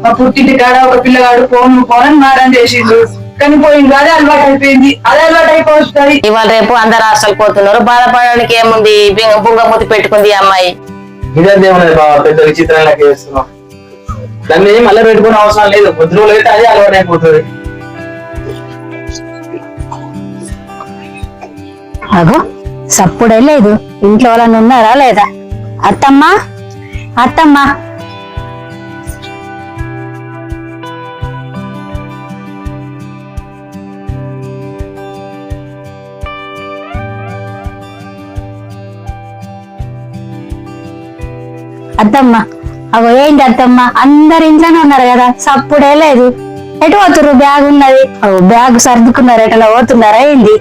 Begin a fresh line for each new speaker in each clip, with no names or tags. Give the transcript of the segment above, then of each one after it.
మా పుట్టింటి కాడ ఒక పిల్లగాడు ఫోన్ ఫోన్ అని మారం చేసిండు. కానీ పోయింది అదే అలవాటు అయిపోయింది. అదే అలవాటు అయిపోతుంది
ఇవాళ రేపు అందరు హాస్టల్ పోతున్నారు. బాధపడడానికి ఏముంది? బింగ- బుంగమూతి పెట్టుకుంది అమ్మాయి.
ఇదేమన్నది బాబా పెద్ద విచిత్రంగా చేస్తున్నాం. దాన్ని మళ్ళీ పెట్టుకునే అవసరం లేదు. కొద్ది రోజులు అయితే అదే అలవాటు అయిపోతుంది.
అగో సప్పుడే లేదు. ఇంట్లో వాళ్ళని ఉన్నారా లేదా? అత్తమ్మ? అత్తమ్మ? అత్తమ్మ. అగో ఏంటి అత్తమ్మ? అందరు ఇంట్లోనే ఉన్నారు కదా. సప్పుడే లేదు. ఎటు పోతుర్రు? బ్యాగ్ ఉన్నది. బ్యాగ్ సర్దుకున్నారు. ఎట్లా పోతున్నారా? ఏంది?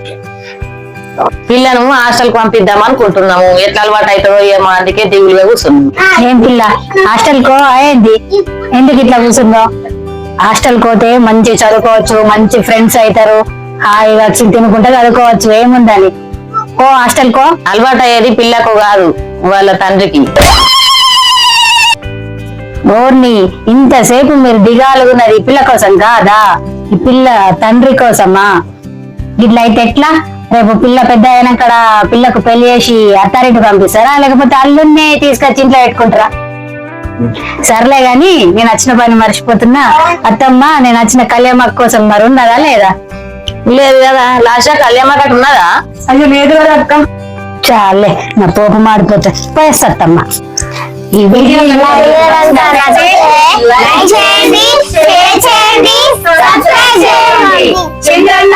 పిల్లను హాస్టల్ పంపిద్దాం అనుకుంటున్నాము. ఎట్లా అలవాటు అవుతుందో ఏమో అందుకే దిగులుగా కూర్చున్నాం.
ఏం పిల్ల? హాస్టల్ కో అయ్యింది ఎందుకు ఇట్లా కూర్చుందో హాస్టల్ పోతే మంచి చదువుకోవచ్చు మంచి ఫ్రెండ్స్ అవుతారు. హాయిగా వచ్చి తినుకుంటే చదువుకోవచ్చు. ఏముందని? కో హాస్టల్ కో
అలవాటు అయ్యేది పిల్లకు కాదు వాళ్ళ తండ్రికి.
ఓర్ని ఇంతసేపు మీరు దిగాలుగున్నది ఈ పిల్ల కోసం కాదా? ఈ పిల్ల తండ్రి కోసమా? ఇట్లా అయితే ఎట్లా? రేపు పిల్ల పెద్ద అయినాక పిల్లకు పెళ్ళి చేసి అత్తారింటి పంపిస్తారా? లేకపోతే అల్లున్నే తీసుకొచ్చి ఇంట్లో పెట్టుకుంటారా? సర్లే గాని నేను వచ్చిన పని మర్చిపోతున్నా. అత్తమ్మ నేను వచ్చిన కళ్యాణ కోసం మరి ఉన్నదా లేదా?
లేదు కదా లాస్ట్ కళ్యాణ కట్ట ఉన్నదా?
అయ్యో లేదు కదా అక్క.
చాలే నా పోపు మాడిపోతా పోయేస్తమ్మా ఈ వీడియో
లైక్ చేయండి షేర్ చేయండి సబ్స్క్రైబ్ చేయండి. చంద్రన్న